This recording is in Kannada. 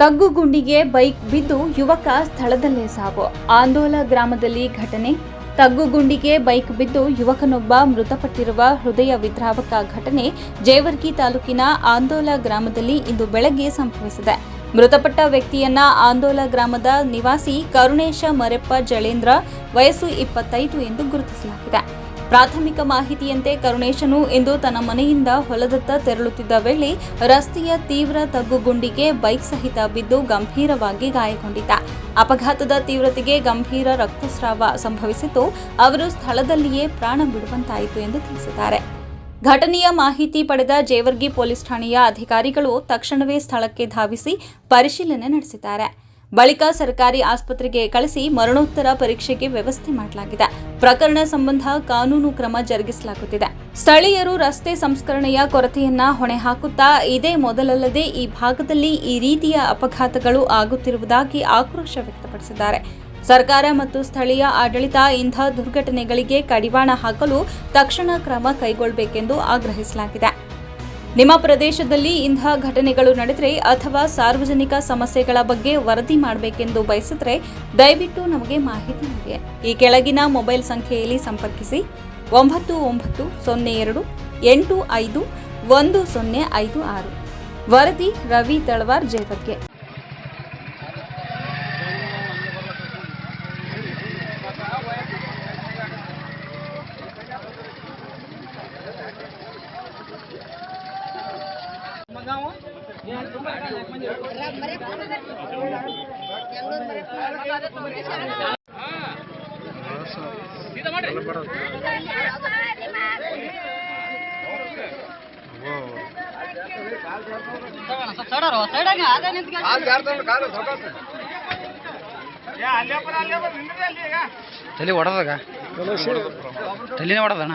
ತಗ್ಗುಗುಂಡಿಗೆ ಬೈಕ್ ಬಿದ್ದು ಯುವಕ ಸ್ಥಳದಲ್ಲೇ ಸಾವು. ಆಂದೋಲ ಗ್ರಾಮದಲ್ಲಿ ಘಟನೆ. ತಗ್ಗುಗುಂಡಿಗೆ ಬೈಕ್ ಬಿದ್ದು ಯುವಕನೊಬ್ಬ ಮೃತಪಟ್ಟಿರುವ ಹೃದಯ ವಿದ್ರಾವಕ ಘಟನೆ ಜೇವರ್ಗಿ ತಾಲೂಕಿನ ಆಂದೋಲ ಗ್ರಾಮದಲ್ಲಿ ಇಂದು ಬೆಳಗ್ಗೆ ಸಂಭವಿಸಿದೆ. ಮೃತಪಟ್ಟ ವ್ಯಕ್ತಿಯನ್ನ ಆಂದೋಲ ಗ್ರಾಮದ ನಿವಾಸಿ ಕರುಣೇಶ ಮರೆಪ್ಪ ಜಳೇಂದ್ರ ವಯಸ್ಸು ಇಪ್ಪತ್ತೈದು ಎಂದು ಗುರುತಿಸಲಾಗಿದೆ. ಪ್ರಾಥಮಿಕ ಮಾಹಿತಿಯಂತೆ ಕರುಣೇಶನು ಇಂದು ತನ್ನ ಮನೆಯಿಂದ ಹೊಲದತ್ತ ತೆರಳುತ್ತಿದ್ದ ವೇಳೆ ರಸ್ತೆಯ ತೀವ್ರ ತಗ್ಗುಗುಂಡಿಗೆ ಬೈಕ್ ಸಹಿತ ಬಿದ್ದು ಗಂಭೀರವಾಗಿ ಗಾಯಗೊಂಡಿದ್ದ. ಅಪಘಾತದ ತೀವ್ರತೆಗೆ ಗಂಭೀರ ರಕ್ತಸ್ರಾವ ಸಂಭವಿಸಿತು ಅವರು ಸ್ಥಳದಲ್ಲಿಯೇ ಪ್ರಾಣ ಬಿಡುವಂತಾಯಿತು ಎಂದು ತಿಳಿಸಿದ್ದಾರೆ. ಘಟನೆಯ ಮಾಹಿತಿ ಪಡೆದ ಜೇವರ್ಗಿ ಪೊಲೀಸ್ ಠಾಣೆಯ ಅಧಿಕಾರಿಗಳು ತಕ್ಷಣವೇ ಸ್ಥಳಕ್ಕೆ ಧಾವಿಸಿ ಪರಿಶೀಲನೆ ನಡೆಸಿದ್ದಾರೆ. ಬಳಿಕ ಸರ್ಕಾರಿ ಆಸ್ಪತ್ರೆಗೆ ಕಳಿಸಿ ಮರಣೋತ್ತರ ಪರೀಕ್ಷೆಗೆ ವ್ಯವಸ್ಥೆ ಮಾಡಲಾಗಿದೆ. ಪ್ರಕರಣ ಸಂಬಂಧ ಕಾನೂನು ಕ್ರಮ ಜರುಗಿಸಲಾಗುತ್ತಿದೆ. ಸ್ಥಳೀಯರು ರಸ್ತೆ ಸಂಸ್ಕರಣೆಯ ಕೊರತೆಯನ್ನ ಹೊಣೆ ಹಾಕುತ್ತಾ, ಇದೇ ಮೊದಲಲ್ಲದೆ ಈ ಭಾಗದಲ್ಲಿ ಈ ರೀತಿಯ ಅಪಘಾತಗಳು ಆಗುತ್ತಿರುವುದಾಗಿ ಆಕ್ರೋಶ ವ್ಯಕ್ತಪಡಿಸಿದ್ದಾರೆ. ಸರ್ಕಾರ ಮತ್ತು ಸ್ಥಳೀಯ ಆಡಳಿತ ಇಂಥ ದುರ್ಘಟನೆಗಳಿಗೆ ಕಡಿವಾಣ ಹಾಕಲು ತಕ್ಷಣ ಕ್ರಮ ಕೈಗೊಳ್ಳಬೇಕೆಂದು ಆಗ್ರಹಿಸಲಾಗಿದೆ. ನಿಮ್ಮ ಪ್ರದೇಶದಲ್ಲಿ ಇಂತಹ ಘಟನೆಗಳು ನಡೆದರೆ ಅಥವಾ ಸಾರ್ವಜನಿಕ ಸಮಸ್ಯೆಗಳ ಬಗ್ಗೆ ವರದಿ ಮಾಡಬೇಕೆಂದು ಬಯಸಿದ್ರೆ ದಯವಿಟ್ಟು ನಮಗೆ ಮಾಹಿತಿ ನೀಡಿ. ಈ ಕೆಳಗಿನ ಮೊಬೈಲ್ ಸಂಖ್ಯೆಯಲ್ಲಿ ಸಂಪರ್ಕಿಸಿ. ಒಂಬತ್ತು ಒಂಬತ್ತು ಸೊನ್ನೆ ಎರಡು ಎಂಟು ಐದು ಒಂದು ಸೊನ್ನೆ ಐದು ಆರು. ವರದಿ ರವಿ ತಳವಾರ್ ಜೇವರ್ಗೆ ತಲೆ ಹೊಡೆದಾಗ ತಲೆನೇ ಹೊಡೆದಣ್ಣ